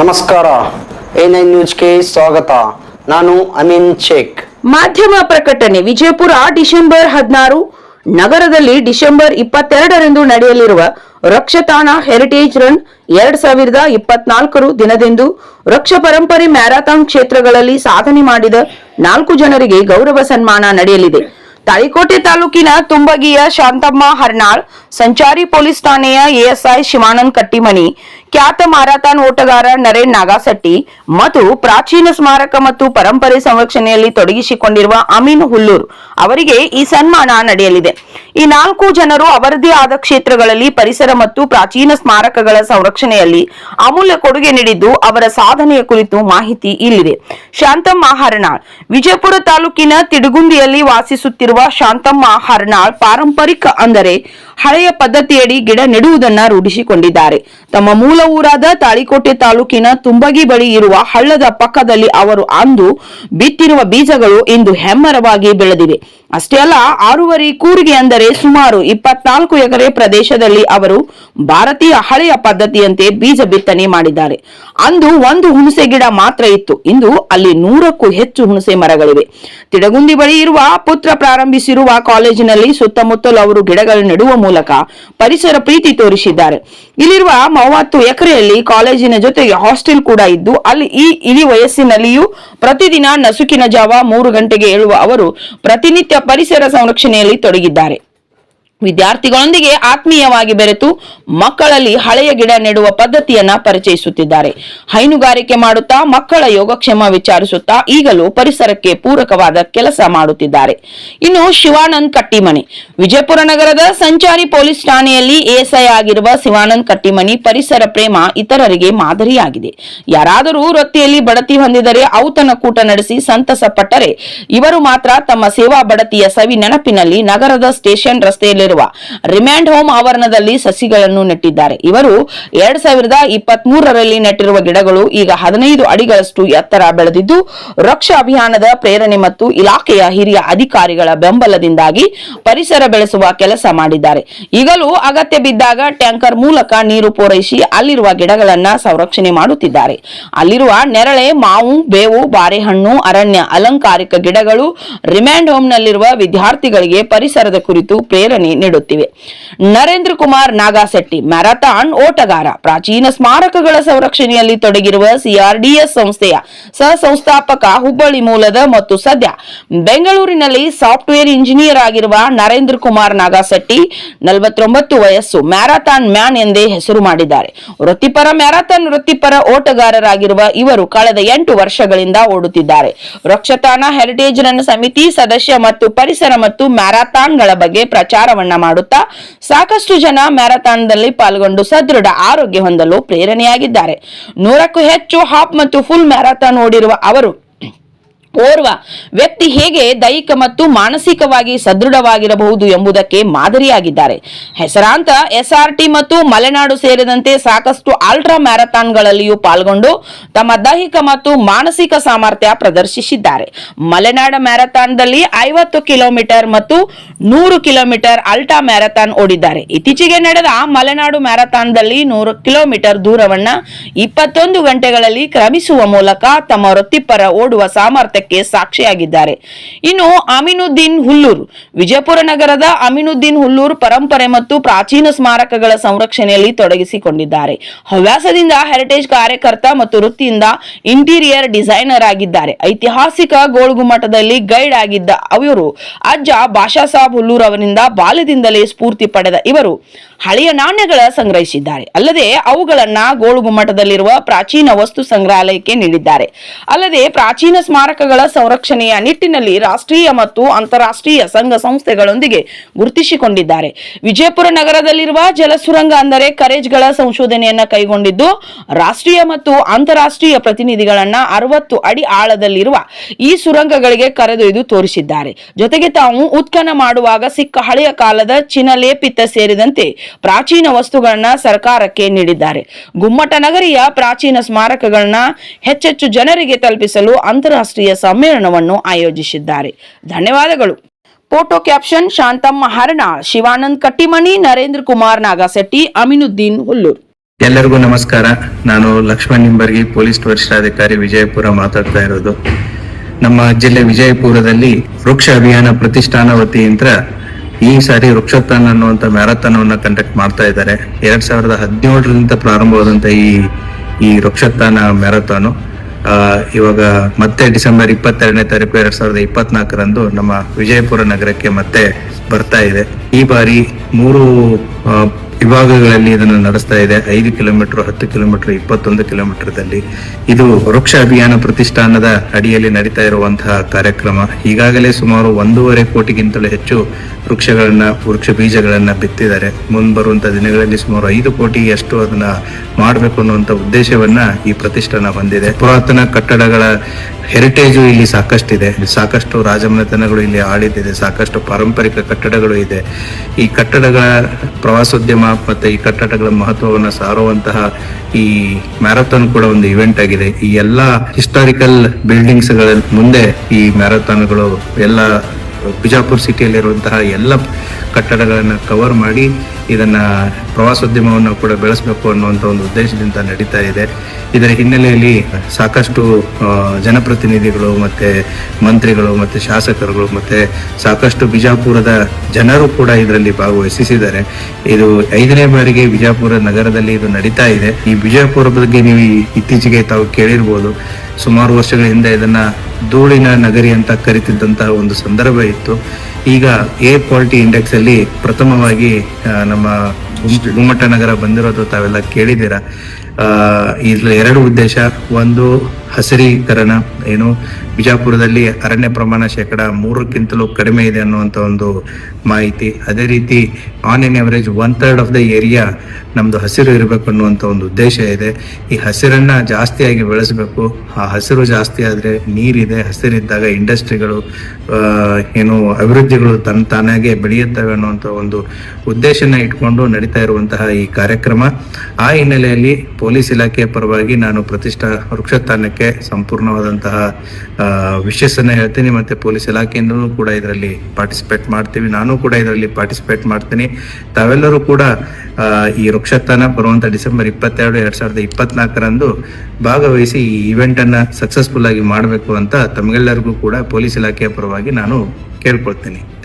ನಮಸ್ಕಾರ. A nine ನ್ಯೂಸ್ಗೆ ಸ್ವಾಗತ. ನಾನು ಅಮೀನ್ ಶೇಖ್. ಮಾಧ್ಯಮ ಪ್ರಕಟಣೆ, ವಿಜಯಪುರ ಡಿಸೆಂಬರ್ ಹದಿನಾರು, ನಗರದಲ್ಲಿ ಡಿಸೆಂಬರ್ ಇಪ್ಪತ್ತೆರಡರಂದು ನಡೆಯಲಿರುವ ರಕ್ಷತಾಣ ಹೆರಿಟೇಜ್ ರನ್ ಎರಡ್ ಸಾವಿರದ ಇಪ್ಪತ್ನಾಲ್ಕರು ದಿನದಂದು ರಕ್ಷ ಪರಂಪರೆ ಮ್ಯಾರಥಾನ್ ಕ್ಷೇತ್ರಗಳಲ್ಲಿ ಸಾಧನೆ ಮಾಡಿದ ನಾಲ್ಕು ಜನರಿಗೆ ಗೌರವ ಸನ್ಮಾನ ನಡೆಯಲಿದೆ. ತಾಳಿಕೋಟೆ ತಾಲೂಕಿನ ತುಂಬಗಿಯ ಶಾಂತಮ್ಮ ಹರ್ನಾಳ್, ಸಂಚಾರಿ ಪೊಲೀಸ್ ಠಾಣೆಯ ಎಎಸ್ಐ ಶಿವಾನಂದ್ ಕಟ್ಟಿಮನಿ ಖ್ಯಾತ ಮಾರಾಥಾನ್ ಓಟಗಾರ ನರೇನ್ ನಾಗಾಸಟ್ಟಿ ಮತ್ತು ಪ್ರಾಚೀನ ಸ್ಮಾರಕ ಮತ್ತು ಪರಂಪರೆ ಸಂರಕ್ಷಣೆಯಲ್ಲಿ ತೊಡಗಿಸಿಕೊಂಡಿರುವ ಅಮೀನ್ ಹುಲ್ಲೂರ್ ಅವರಿಗೆ ಈ ಸನ್ಮಾನ ನಡೆಯಲಿದೆ. ಈ ನಾಲ್ಕು ಜನರು ಅವರದೇ ಆದ ಕ್ಷೇತ್ರಗಳಲ್ಲಿ ಪರಿಸರ ಮತ್ತು ಪ್ರಾಚೀನ ಸ್ಮಾರಕಗಳ ಸಂರಕ್ಷಣೆಯಲ್ಲಿ ಅಮೂಲ್ಯ ಕೊಡುಗೆ ನೀಡಿದ್ದು ಅವರ ಸಾಧನೆಯ ಕುರಿತು ಮಾಹಿತಿ ಇಲ್ಲಿದೆ. ಶಾಂತಮ್ಮ ಹರನಾಳ್, ವಿಜಯಪುರ ತಾಲೂಕಿನ ತಿಡುಗುಂದಿಯಲ್ಲಿ ವಾಸಿಸುತ್ತಿರುವ ಶಾಂತಮ್ಮ ಹರನಾಳ್ ಪಾರಂಪರಿಕ ಅಂದರೆ ಹಳೆಯ ಪದ್ಧತಿಯಡಿ ಗಿಡ ನೆಡುವುದನ್ನ ರೂಢಿಸಿಕೊಂಡಿದ್ದಾರೆ. ತಮ್ಮ ಮೂಲ ಊರಾದ ತಾಳಿಕೋಟೆ ತಾಲೂಕಿನ ತುಂಬಗಿ ಬಳಿ ಇರುವ ಹಳ್ಳದ ಪಕ್ಕದಲ್ಲಿ ಅವರು ಅಂದು ಬಿತ್ತಿರುವ ಬೀಜಗಳು ಇಂದು ಹೆಮ್ಮರವಾಗಿ ಬೆಳೆದಿವೆ. ಅಷ್ಟೇ ಅಲ್ಲ, ಆರೂವರೆ ಕೂರಿಗೆ ಅಂದರೆ ಸುಮಾರು ಇಪ್ಪತ್ನಾಲ್ಕು ಎಕರೆ ಪ್ರದೇಶದಲ್ಲಿ ಅವರು ಭಾರತೀಯ ಹಳೆಯ ಪದ್ಧತಿಯಂತೆ ಬೀಜ ಬಿತ್ತನೆ ಮಾಡಿದ್ದಾರೆ. ಅಂದು ಒಂದು ಹುಣಸೆ ಗಿಡ ಮಾತ್ರ ಇತ್ತು. ಇಂದು ಅಲ್ಲಿ ನೂರಕ್ಕೂ ಹೆಚ್ಚು ಹುಣಸೆ ಮರಗಳಿವೆ. ತಿಡಗುಂದಿ ಬಳಿ ಇರುವ ಪುತ್ರ ಪ್ರಾರಂಭಿಸಿರುವ ಕಾಲೇಜಿನಲ್ಲಿ ಸುತ್ತಮುತ್ತಲು ಅವರು ಗಿಡಗಳು ನೆಡುವ ಮೂಲಕ ಪರಿಸರ ಪ್ರೀತಿ ತೋರಿಸಿದ್ದಾರೆ. ಇಲ್ಲಿರುವ ಮೂವತ್ತು ಎಕರೆಯಲ್ಲಿ ಕಾಲೇಜಿನ ಜೊತೆಗೆ ಹಾಸ್ಟೆಲ್ ಕೂಡ ಇದ್ದು, ಅಲ್ಲಿ ಈ ಇಳಿ ವಯಸ್ಸಿನಲ್ಲಿಯೂ ಪ್ರತಿದಿನ ನಸುಕಿನ ಜಾವ ಮೂರು ಗಂಟೆಗೆ ಏಳುವ ಅವರು ಪ್ರತಿನಿತ್ಯ ಪರಿಸರ ಸಂರಕ್ಷಣೆಯಲ್ಲಿ ತೊಡಗಿದ್ದಾರೆ. ವಿದ್ಯಾರ್ಥಿಗಳೊಂದಿಗೆ ಆತ್ಮೀಯವಾಗಿ ಬೆರೆತು ಮಕ್ಕಳಲ್ಲಿ ಹಳೆಯ ಗಿಡ ನೆಡುವ ಪದ್ಧತಿಯನ್ನ ಪರಿಚಯಿಸುತ್ತಿದ್ದಾರೆ. ಹೈನುಗಾರಿಕೆ ಮಾಡುತ್ತಾ, ಮಕ್ಕಳ ಯೋಗಕ್ಷೇಮ ವಿಚಾರಿಸುತ್ತಾ, ಈಗಲೂ ಪರಿಸರಕ್ಕೆ ಪೂರಕವಾದ ಕೆಲಸ ಮಾಡುತ್ತಿದ್ದಾರೆ. ಇನ್ನು ಶಿವಾನಂದ್ ಕಟ್ಟಿಮನಿ. ವಿಜಯಪುರ ನಗರದ ಸಂಚಾರಿ ಪೊಲೀಸ್ ಠಾಣೆಯಲ್ಲಿ ಎಎಸ್ಐ ಆಗಿರುವ ಶಿವಾನಂದ್ ಕಟ್ಟಿಮನಿ ಪರಿಸರ ಪ್ರೇಮ ಇತರರಿಗೆ ಮಾದರಿಯಾಗಿದೆ. ಯಾರಾದರೂ ವೃತ್ತಿಯಲ್ಲಿ ಬಡತಿ ಹೊಂದಿದರೆ ಔತಣ ಕೂಟ ನಡೆಸಿ ಸಂತಸ ಪಟ್ಟರೆ ಇವರು ಮಾತ್ರ ತಮ್ಮ ಸೇವಾ ಬಡತಿಯ ಸವಿ ನೆನಪಿನಲ್ಲಿ ನಗರದ ಸ್ಟೇಷನ್ ರಸ್ತೆಯಲ್ಲಿರುವ ರಿಮ್ಯಾಂಡ್ ಹೋಮ್ ಆವರಣದಲ್ಲಿ ಸಸಿಗಳನ್ನು ನೆಟ್ಟಿದ್ದಾರೆ. ಇವರು ಎರಡ್ ಸಾವಿರದ ಇಪ್ಪತ್ತ್ ಮೂರರಲ್ಲಿ ನೆಟ್ಟಿರುವ ಗಿಡಗಳು ಈಗ ಹದಿನೈದು ಅಡಿಗಳಷ್ಟು ಎತ್ತರ ಬೆಳೆದಿದ್ದು ವೃಕ್ಷ ಅಭಿಯಾನದ ಪ್ರೇರಣೆ ಮತ್ತು ಇಲಾಖೆಯ ಹಿರಿಯ ಅಧಿಕಾರಿಗಳ ಬೆಂಬಲದಿಂದಾಗಿ ಪರಿಸರ ಬೆಳೆಸುವ ಕೆಲಸ ಮಾಡಿದ್ದಾರೆ. ಈಗಲೂ ಅಗತ್ಯ ಬಿದ್ದಾಗ ಟ್ಯಾಂಕರ್ ಮೂಲಕ ನೀರು ಪೂರೈಸಿ ಅಲ್ಲಿರುವ ಗಿಡಗಳನ್ನ ಸಂರಕ್ಷಣೆ ಮಾಡುತ್ತಿದ್ದಾರೆ. ಅಲ್ಲಿರುವ ನೆರಳೆ, ಮಾವು, ಬೇವು, ಬಾರೆಹಣ್ಣು, ಅರಣ್ಯ ಅಲಂಕಾರಿಕ ಗಿಡಗಳು ರಿಮ್ಯಾಂಡ್ ಹೋಮ್ನಲ್ಲಿರುವ ವಿದ್ಯಾರ್ಥಿಗಳಿಗೆ ಪರಿಸರದ ಕುರಿತು ಪ್ರೇರಣೆ ನೀಡುತ್ತಿವೆ. ನರೇಂದ್ರ ಕುಮಾರ್ ನಾಗಾಸೆಟ್ಟಿ ಮ್ಯಾರಥಾನ್ ಓಟಗಾರ. ಪ್ರಾಚೀನ ಸ್ಮಾರಕಗಳ ಸಂರಕ್ಷಣೆಯಲ್ಲಿ ತೊಡಗಿರುವ ಸಿಆರ್ಡಿಎಸ್ ಸಂಸ್ಥೆಯ ಸಹ ಸಂಸ್ಥಾಪಕ ಹುಬ್ಬಳ್ಳಿ ಮೂಲದ ಮತ್ತು ಸದ್ಯ ಬೆಂಗಳೂರಿನಲ್ಲಿ ಸಾಫ್ಟ್ವೇರ್ ಇಂಜಿನಿಯರ್ ಆಗಿರುವ ನರೇಂದ್ರ ಕುಮಾರ್ ನಾಗಾಸೆಟ್ಟಿ ನಲವತ್ತೊಂಬತ್ತು ವಯಸ್ಸು ಮ್ಯಾರಥಾನ್ ಮ್ಯಾನ್ ಎಂದೇ ಹೆಸರು ಮಾಡಿದ್ದಾರೆ. ವೃತ್ತಿಪರ ಮ್ಯಾರಥಾನ್ ವೃತ್ತಿಪರ ಓಟಗಾರರಾಗಿರುವ ಇವರು ಕಳೆದ ಎಂಟು ವರ್ಷಗಳಿಂದ ಓಡುತ್ತಿದ್ದಾರೆ. ವೃಕ್ಷತಾನ ಹೆರಿಟೇಜ್ ರನ್ ಸಮಿತಿ ಸದಸ್ಯ ಮತ್ತು ಪರಿಸರ ಮತ್ತು ಮ್ಯಾರಥಾನ್ಗಳ ಬಗ್ಗೆ ಪ್ರಚಾರವನ್ನ ಮಾಡುತ್ತಾ ಸಾಕಷ್ಟು ಜನ ಮ್ಯಾರಥಾನ್ದಲ್ಲಿ ಪಾಲ್ಗೊಂಡು ಸದೃಢ ಆರೋಗ್ಯ ಹೊಂದಲು ಪ್ರೇರಣೆಯಾಗಿದ್ದಾರೆ. ನೂರಕ್ಕೂ ಹೆಚ್ಚು ಹಾಫ್ ಮತ್ತು ಫುಲ್ ಮ್ಯಾರಥಾನ್ ಓಡಿರುವ ಅವರು ಓರ್ವ ವ್ಯಕ್ತಿ ಹೇಗೆ ದೈಹಿಕ ಮತ್ತು ಮಾನಸಿಕವಾಗಿ ಸದೃಢವಾಗಿರಬಹುದು ಎಂಬುದಕ್ಕೆ ಮಾದರಿಯಾಗಿದ್ದಾರೆ. ಹೆಸರಾಂತ ಎಸ್ಆರ್ಟಿ ಮತ್ತು ಮಲೆನಾಡು ಸೇರಿದಂತೆ ಸಾಕಷ್ಟು ಆಲ್ಟ್ರಾ ಮ್ಯಾರಥಾನ್ಗಳಲ್ಲಿಯೂ ಪಾಲ್ಗೊಂಡು ತಮ್ಮ ದೈಹಿಕ ಮತ್ತು ಮಾನಸಿಕ ಸಾಮರ್ಥ್ಯ ಪ್ರದರ್ಶಿಸಿದ್ದಾರೆ. ಮಲೆನಾಡ ಮ್ಯಾರಥಾನ್ದಲ್ಲಿ ಐವತ್ತು ಕಿಲೋಮೀಟರ್ ಮತ್ತು ನೂರು ಕಿಲೋಮೀಟರ್ ಅಲ್ಟ್ರಾ ಮ್ಯಾರಥಾನ್ ಓಡಿದ್ದಾರೆ. ಇತ್ತೀಚೆಗೆ ನಡೆದ ಮಲೆನಾಡು ಮ್ಯಾರಥಾನ್ದಲ್ಲಿ ನೂರು ಕಿಲೋಮೀಟರ್ ದೂರವನ್ನ ಇಪ್ಪತ್ತೊಂದು ಗಂಟೆಗಳಲ್ಲಿ ಕ್ರಮಿಸುವ ಮೂಲಕ ತಮ್ಮ ವೃತ್ತಿಪರ ಓಡುವ ಸಾಮರ್ಥ್ಯಕ್ಕೆ ಸಾಕ್ಷಿಯಾಗಿದ್ದಾರೆ. ಇನ್ನು ಅಮಿನುದ್ದೀನ್ ಹುಲ್ಲೂರ್, ವಿಜಯಪುರ ನಗರದ ಅಮಿನುದ್ದೀನ್ ಹುಲ್ಲೂರ್ ಪರಂಪರೆ ಮತ್ತು ಪ್ರಾಚೀನ ಸ್ಮಾರಕಗಳ ಸಂರಕ್ಷಣೆಯಲ್ಲಿ ತೊಡಗಿಸಿಕೊಂಡಿದ್ದಾರೆ. ಹವ್ಯಾಸದಿಂದ ಹೆರಿಟೇಜ್ ಕಾರ್ಯಕರ್ತ ಮತ್ತು ವೃತ್ತಿಯಿಂದ ಇಂಟೀರಿಯರ್ ಡಿಸೈನರ್ ಆಗಿದ್ದಾರೆ. ಐತಿಹಾಸಿಕ ಗೋಳ್ಗುಮಠದಲ್ಲಿ ಗೈಡ್ ಆಗಿದ್ದ ಅವರು ಅಜ್ಜ ಬಾಷಾ ಸಾಬ್ ಹುಲ್ಲೂರ್ ಅವರಿಂದ ಬಾಲ್ಯದಿಂದಲೇ ಸ್ಫೂರ್ತಿ ಪಡೆದ ಇವರು. ಹಳೆಯ ನಾಣ್ಯಗಳ ಸಂಗ್ರಹಿಸಿದ್ದಾರೆ. ಅಲ್ಲದೆ ಅವುಗಳನ್ನ ಗೋಳುಗುಮ್ಮಟದಲ್ಲಿರುವ ಪ್ರಾಚೀನ ವಸ್ತು ಸಂಗ್ರಹಾಲಯಕ್ಕೆ ನೀಡಿದ್ದಾರೆ. ಅಲ್ಲದೆ ಪ್ರಾಚೀನ ಸ್ಮಾರಕಗಳ ಸಂರಕ್ಷಣೆಯ ನಿಟ್ಟಿನಲ್ಲಿ ರಾಷ್ಟ್ರೀಯ ಮತ್ತು ಅಂತಾರಾಷ್ಟ್ರೀಯ ಸಂಘ ಸಂಸ್ಥೆಗಳೊಂದಿಗೆ ಗುರುತಿಸಿಕೊಂಡಿದ್ದಾರೆ. ವಿಜಯಪುರ ನಗರದಲ್ಲಿರುವ ಜಲಸುರಂಗ ಅಂದರೆ ಕರೇಜ್ಗಳ ಸಂಶೋಧನೆಯನ್ನ ಕೈಗೊಂಡಿದ್ದು, ರಾಷ್ಟ್ರೀಯ ಮತ್ತು ಅಂತಾರಾಷ್ಟ್ರೀಯ ಪ್ರತಿನಿಧಿಗಳನ್ನ ಅರವತ್ತು ಅಡಿ ಆಳದಲ್ಲಿರುವ ಈ ಸುರಂಗಗಳಿಗೆ ಕರೆದೊಯ್ದು ತೋರಿಸಿದ್ದಾರೆ. ಜೊತೆಗೆ ತಾವು ಉತ್ಖನ ಮಾಡುವಾಗ ಸಿಕ್ಕ ಹಳೆಯ ಕಾಲದ ಚಿನಲೇಪಿತ ಸೇರಿದಂತೆ ಪ್ರಾಚೀನ ವಸ್ತುಗಳನ್ನ ಸರ್ಕಾರಕ್ಕೆ ನೀಡಿದ್ದಾರೆ. ಗುಮ್ಮಟ ನಗರಿಯ ಪ್ರಾಚೀನ ಸ್ಮಾರಕಗಳನ್ನ ಹೆಚ್ಚೆಚ್ಚು ಜನರಿಗೆ ತಲುಪಿಸಲು ಅಂತಾರಾಷ್ಟ್ರೀಯ ಸಮ್ಮೇಳನವನ್ನು ಆಯೋಜಿಸಿದ್ದಾರೆ. ಧನ್ಯವಾದಗಳು. ಫೋಟೋ ಕ್ಯಾಪ್ಷನ್ ಶಾಂತಮ್ಮ ಹರಣ ಶಿವಾನಂದ್ ಕಟ್ಟಿಮಣಿ, ನರೇಂದ್ರ ಕುಮಾರ್ ನಾಗಸೆಟ್ಟಿ, ಅಮಿನುದ್ದೀನ್ ಹುಲ್ಲೂರ್. ಎಲ್ಲರಿಗೂ ನಮಸ್ಕಾರ. ನಾನು ಲಕ್ಷ್ಮಣ್ ನಿಂಬರ್ಗಿ, ಪೊಲೀಸ್ ವರಿಷ್ಠಾಧಿಕಾರಿ ವಿಜಯಪುರ ಮಾತಾಡ್ತಾ ಇರೋದು. ನಮ್ಮ ಜಿಲ್ಲೆ ವಿಜಯಪುರದಲ್ಲಿ ವೃಕ್ಷ ಅಭಿಯಾನ ಪ್ರತಿಷ್ಠಾನ ವತಿಯಿಂದ ಈ ಸಾರಿ ವೃಕ್ಷೋತ್ಥಾನ ಅನ್ನುವಂತ ಮ್ಯಾರಥಾನವನ್ನು ಕಂಡಕ್ಟ್ ಮಾಡ್ತಾ ಇದ್ದಾರೆ. ಎರಡ್ ಸಾವಿರದ ಹದಿನೇಳರಿಂದ ಪ್ರಾರಂಭವಾದಂತ ಈ ಈ ವೃಕ್ಷೋತ್ಥಾನ ಮ್ಯಾರಥಾನ್ ಇವಾಗ ಮತ್ತೆ ಡಿಸೆಂಬರ್ ಇಪ್ಪತ್ತೆರಡನೇ ತಾರೀಕು ಎರಡ್ ಸಾವಿರದ ಇಪ್ಪತ್ನಾಲ್ಕರಂದು ನಮ್ಮ ವಿಜಯಪುರ ನಗರಕ್ಕೆ ಮತ್ತೆ ಬರ್ತಾ ಇದೆ. ಈ ಬಾರಿ ಮೂರು ವಿಭಾಗಗಳಲ್ಲಿ ಇದನ್ನು ನಡೆಸ್ತಾ ಇದೆ. ಐದು ಕಿಲೋಮೀಟರ್, ಹತ್ತು ಕಿಲೋಮೀಟರ್, ಇಪ್ಪತ್ತೊಂದು ಕಿಲೋಮೀಟರ್ದಲ್ಲಿ. ಇದು ವೃಕ್ಷ ಅಭಿಯಾನ ಪ್ರತಿಷ್ಠಾನದ ಅಡಿಯಲ್ಲಿ ನಡೀತಾ ಇರುವಂತಹ ಕಾರ್ಯಕ್ರಮ. ಈಗಾಗಲೇ ಸುಮಾರು ಒಂದೂವರೆ ಕೋಟಿಗಿಂತಲೂ ಹೆಚ್ಚು ವೃಕ್ಷಗಳನ್ನ, ವೃಕ್ಷ ಬೀಜಗಳನ್ನ ಬಿತ್ತಿದ್ದಾರೆ. ಮುಂಬರುವಂತಹ ಬರುವಂತ ದಿನಗಳಲ್ಲಿ ಸುಮಾರು ಐದು ಕೋಟಿಯಷ್ಟು ಅದನ್ನ ಮಾಡಬೇಕು ಅನ್ನುವಂತ ಉದ್ದೇಶವನ್ನ ಈ ಪ್ರತಿಷ್ಠಾನ ಹೊಂದಿದೆ ಪುರಾತನ ಕಟ್ಟಡಗಳ ಹೆರಿಟೇಜು ಇಲ್ಲಿ ಸಾಕಷ್ಟಿದೆ. ಸಾಕಷ್ಟು ರಾಜಮನೆತನಗಳು ಇಲ್ಲಿ ಆಳಿದ್ದಿದೆ ಸಾಕಷ್ಟು ಪಾರಂಪರಿಕ ಕಟ್ಟಡಗಳು ಇದೆ. ಈ ಕಟ್ಟಡಗಳ ಪ್ರವಾಸೋದ್ಯಮ ಮತ್ತೆ ಈ ಕಟ್ಟಡಗಳ ಮಹತ್ವವನ್ನು ಸಾರುವಂತಹ ಈ ಮ್ಯಾರಥಾನ್ ಕೂಡ ಒಂದು ಇವೆಂಟ್ ಆಗಿದೆ. ಈ ಎಲ್ಲಾ ಹಿಸ್ಟಾರಿಕಲ್ ಬಿಲ್ಡಿಂಗ್ಸ್ ಮುಂದೆ ಈ ಮ್ಯಾರಥಾನ್ಗಳು ಎಲ್ಲ ಬಿಜಾಪುರ್ ಸಿಟಿಯಲ್ಲಿರುವಂತಹ ಎಲ್ಲ ಕಟ್ಟಡಗಳನ್ನು ಕವರ್ ಮಾಡಿ ಇದನ್ನ ಪ್ರವಾಸೋದ್ಯಮವನ್ನು ಕೂಡ ಬೆಳೆಸಬೇಕು ಅನ್ನುವಂಥ ಒಂದು ಉದ್ದೇಶದಿಂದ ನಡೀತಾ ಇದೆ. ಇದರ ಹಿನ್ನೆಲೆಯಲ್ಲಿ ಸಾಕಷ್ಟು ಜನಪ್ರತಿನಿಧಿಗಳು ಮತ್ತೆ ಮಂತ್ರಿಗಳು ಮತ್ತೆ ಶಾಸಕರುಗಳು ಮತ್ತೆ ಸಾಕಷ್ಟು ಬಿಜಾಪುರದ ಜನರು ಕೂಡ ಇದರಲ್ಲಿ ಭಾಗವಹಿಸಿದ್ದಾರೆ ಇದು ಐದನೇ ಬಾರಿಗೆ ಬಿಜಾಪುರ ನಗರದಲ್ಲಿ ಇದು ನಡೀತಾ ಇದೆ. ಈ ಬಿಜಾಪುರ ಬಗ್ಗೆ ನೀವು ಇತ್ತೀಚೆಗೆ ತಾವು ಕೇಳಿರ್ಬೋದು. ಸುಮಾರು ವರ್ಷಗಳ ಹಿಂದೆ ಇದನ್ನ ಧೂಳಿನ ನಗರಿ ಅಂತ ಕರಿತಿದ್ದಂತಹ ಒಂದು ಸಂದರ್ಭ ಇತ್ತು. ಈಗ ಏರ್ ಕ್ವಾಲಿಟಿ ಇಂಡೆಕ್ಸ್ ಅಲ್ಲಿ ಪ್ರಥಮವಾಗಿ ನಮ್ಮ ಗುಮ್- ಗುಮ್ಮಟ ನಗರ ಬಂದಿರೋದು ತಾವೆಲ್ಲ ಕೇಳಿದ್ದೀರಾ. ಇದ್ರ ಎರಡು ಉದ್ದೇಶ. ಒಂದು ಹಸಿರೀಕರಣ ಏನು, ಬಿಜಾಪುರದಲ್ಲಿ ಅರಣ್ಯ ಪ್ರಮಾಣ ಶೇಕಡ ಮೂರಕ್ಕಿಂತಲೂ ಕಡಿಮೆ ಇದೆ ಅನ್ನುವಂಥ ಒಂದು ಮಾಹಿತಿ. ಅದೇ ರೀತಿ on an average one third of the area ನಮ್ಮದು ಹಸಿರು ಇರಬೇಕು ಅನ್ನುವಂಥ ಒಂದು ಉದ್ದೇಶ ಇದೆ. ಈ ಹಸಿರನ್ನ ಜಾಸ್ತಿಯಾಗಿ ಬೆಳೆಸಬೇಕು. ಆ ಹಸಿರು ಜಾಸ್ತಿ ಆದ್ರೆ ನೀರಿದೆ, ಹಸಿರಿದ್ದಾಗ ಇಂಡಸ್ಟ್ರಿಗಳು ಏನು, ಅಭಿವೃದ್ಧಿಗಳು ತನ್ನ ತಾನಾಗೆ ಬೆಳೆಯುತ್ತವೆ ಅನ್ನುವಂಥ ಒಂದು ಉದ್ದೇಶನ ಇಟ್ಕೊಂಡು ನಡೀತಾ ಇರುವಂತಹ ಈ ಕಾರ್ಯಕ್ರಮ. ಆ ಹಿನ್ನೆಲೆಯಲ್ಲಿ ಪೊಲೀಸ್ ಇಲಾಖೆಯ ಪರವಾಗಿ ನಾನು ಪ್ರತಿಷ್ಠಾ ವೃಕ್ಷತಾನಕ್ಕೆ ಸಂಪೂರ್ಣವಾದಂತಹ ವಿಶಸ್ಸನ್ನ ಹೇಳ್ತೀನಿ. ಮತ್ತೆ ಪೊಲೀಸ್ ಇಲಾಖೆಯಿಂದಲೂ ಕೂಡ ಇದರಲ್ಲಿ ಪಾರ್ಟಿಸಿಪೇಟ್ ಮಾಡ್ತೀವಿ. ನಾನು ಕೂಡ ಇದರಲ್ಲಿ ಪಾರ್ಟಿಸಿಪೇಟ್ ಮಾಡ್ತೀನಿ. ತಾವೆಲ್ಲರೂ ಕೂಡ ಈ ವೃಕ್ಷತಾನ ಬರುವಂಥ ಡಿಸೆಂಬರ್ ಇಪ್ಪತ್ತೆರಡು, ಎರಡ್ ಸಾವಿರದ ಇಪ್ಪತ್ನಾಲ್ಕರಂದು ಭಾಗವಹಿಸಿ ಈ ಇವೆಂಟ್ ಅನ್ನ ಸಕ್ಸಸ್ಫುಲ್ ಆಗಿ ಮಾಡಬೇಕು ಅಂತ ತಮಗೆಲ್ಲರಿಗೂ ಕೂಡ ಪೊಲೀಸ್ ಇಲಾಖೆಯ ಪರವಾಗಿ ನಾನು ಕೇಳ್ಕೊಳ್ತೀನಿ.